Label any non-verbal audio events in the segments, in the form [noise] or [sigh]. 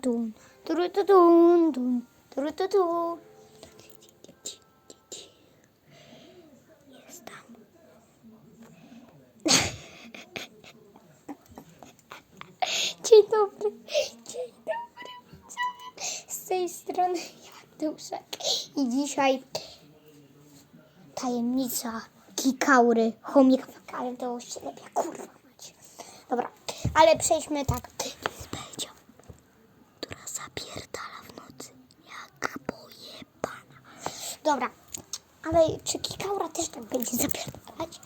tun. Turu, tu, tun, tun. Turu, tu, tu. [laughs] Jest. Dzień dobry. Dzień dobry. widzowie. Z tej strony ja, Duszek. I dzisiaj tajemnica kikaury, ale to ślepia, kurwa macie. Dobra, ale przejdźmy tak. To jest Belcia, która zapierdala w nocy, jak pojebana. Dobra, ale czy kikaura też tak będzie zapierdalać?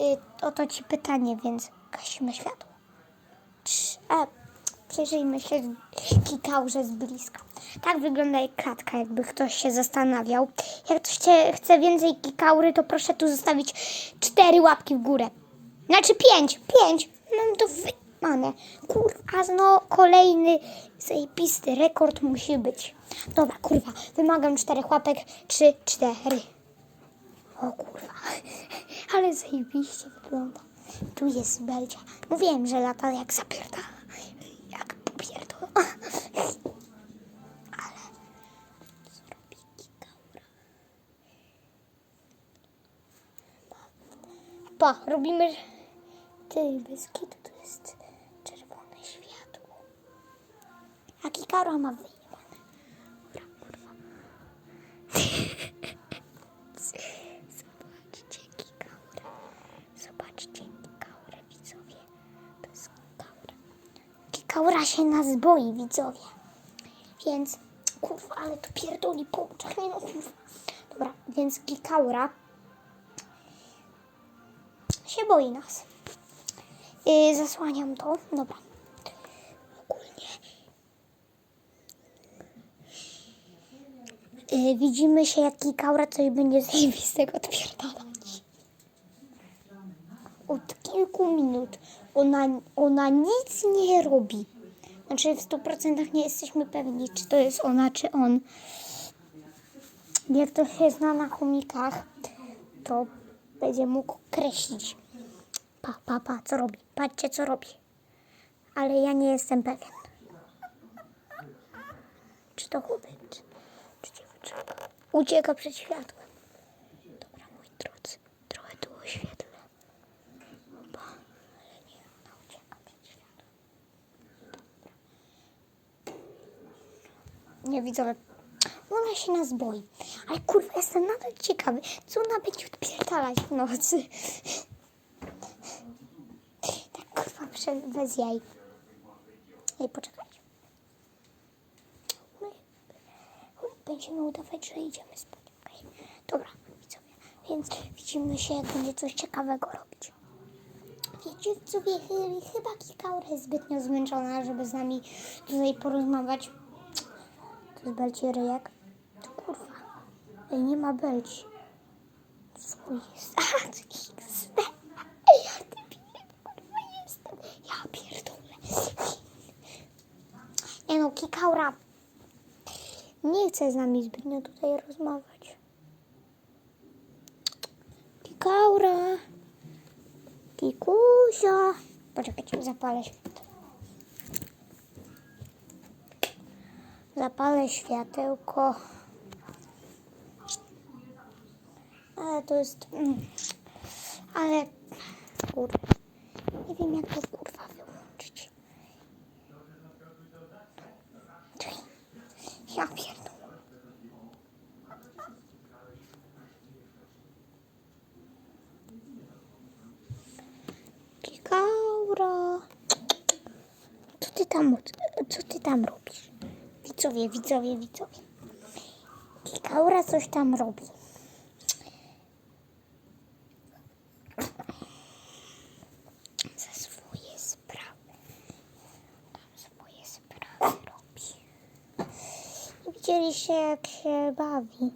Y, oto ci pytanie, więc gasimy światło. A, przyjrzyjmy się kikaurze z bliska. Tak wygląda jej klatka, jakby ktoś się zastanawiał. Jak ktoś chce, chce więcej kikaury, to proszę tu zostawić cztery łapki w górę. Znaczy pięć, pięć. Mam to wymane. Kurwa, no kolejny zajebisty rekord musi być. Dobra, kurwa, wymagam czterech łapek. Trzy, cztery. O kurwa, [laughs] ale zajebiście wygląda. Tu jest Belcia. Mówiłem, że lata jak zapierdala. Jak popierdol. [laughs] Ale zrobi kikaura. Pa, robimy... Ty, bez kitu to jest czerwone światło. Kikaura ma wyjebane. Dobra, kurwa. Zobaczcie kikaurę. Zobaczcie kikaurę, widzowie. To jest kikaura. Kikaura się nas boi, widzowie. Więc, kurwa, ale to pierdoli po oczach, nie no, kurwa. Dobra, więc kikaura się boi nas. Yy, zasłaniam to. Dobra. Yy, widzimy się, jak kikaura coś będzie zajebistego odpierdalać. Od kilku minut ona, ona nic nie robi. Znaczy w 100% nie jesteśmy pewni, czy to jest ona, czy on. Jak to się zna na chomikach, to będzie mógł kreślić. Pa, pa, pa, co robi? Patrzcie, co robi. Ale ja nie jestem pewien. Czy to chłopiec? Ucieka przed światłem. Dobra, moi drodzy, trochę tu oświetlę. Pa, ale nie, ona ucieka przed światłem. Nie widzowie. Ona się nas boi. Ale kurwa, jestem nadal ciekawy, co ona będzie odpierdalać w nocy. Tak kurwa, prze- bez jaj. Ej, poczekajcie. Będziemy udawać, że idziemy spać. okej? Dobra, widzowie. Więc widzimy się, jak będzie coś ciekawego robić. Wiecie, chy- chyba Kikaura jest zbytnio zmęczona, żeby z nami tutaj porozmawiać. To jest Belci ryjek. To kurwa. Ej, nie ma Belci. Co jest? [laughs] A, to XD. Ej, ja debilem, kurwa jestem. Ja pierdolę. Nie no, Kikaura nie chce z nami zbytnio tutaj rozmawiać. Kikaura. Kikusia. Poczekajcie, zapalę światło. Zapalę światełko. Ale to jest... mm, Ale... Kurde. Nie wiem jak to kurwa wyłączyć. Ja pierdolę. Kikaura. Co ty tam, co ty tam robisz? Widzowie, widzowie, widzowie. Kikaura coś tam robi. Za swoje sprawy. Tam swoje sprawy robi. I widzieliście jak się bawi.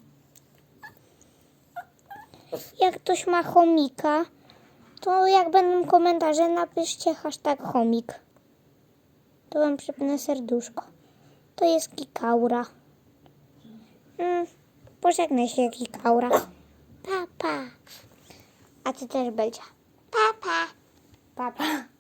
Jak ktoś ma chomika, to jak będą komentarze, napiszcie hashtag chomik. To wam przypnę serduszko. To jest kikaura. Mm, pożegnaj się, kikaura. Papa. A ty też, Belcia. Papa. Papa.